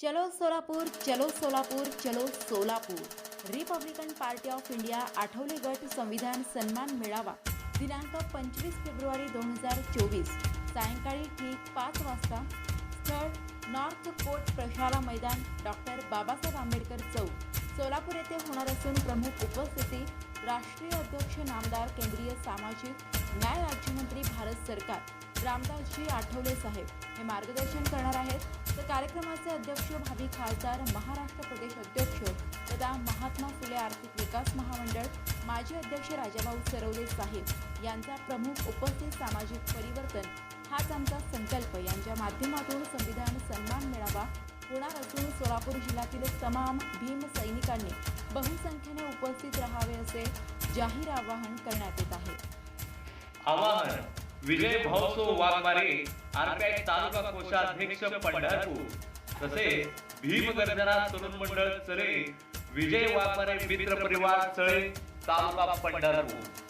चलो सोलापूर चलो सोलापूर चलो Solapur. Republican Party of India Athawale गट संविधान सन्मान मेळावा. दिनांक पंचवीस फेब्रुवारी दोन हजार चोवीस. सायंकाळी ठीक पाच वाजता स्थळ नॉर्थ कोट प्रशाला मैदान डॉक्टर बाबासाहेब आंबेडकर चौक. सोलापूर येथे होणार असून प्रमुख उपस्थिती राष्ट्रीय अध्यक्ष नामदार केंद्रीय सामाजिक न्याय राज्यमंत्री भारत सरकार. रामदासजी आठवले साहेब. हे मार्गदर्शन करणार आहेत. तर कार्यक्रमाचे अध्यक्ष भावी खासदार महाराष्ट्र प्रदेश अध्यक्ष तथा महात्मा फुले आर्थिक विकास महामंडळ माजी अध्यक्ष राजाभाऊ सरवले साहेब यांचा प्रमुख उपस्थित सामाजिक परिवर्तन हाच आमचा संकल्प. यांच्या माध्यमातून संविधान सन्मान मिळावा होणार असून सोलापूर जिल्ह्यातील तमाम भीम सैनिकांनी बहुसंख्येने उपस्थित राहावे असे जाहीर आवाहन करण्यात येत आहे. आवाहन विजय भाऊसो वाघमारे आरपीआय तालुका कोषाध्यक्ष पंढरपूर. तसेच भीम गर्जना तरुण मंडळ चरे विजय वाघमारे मित्र परिवार चळे तालुका पंढरपूर.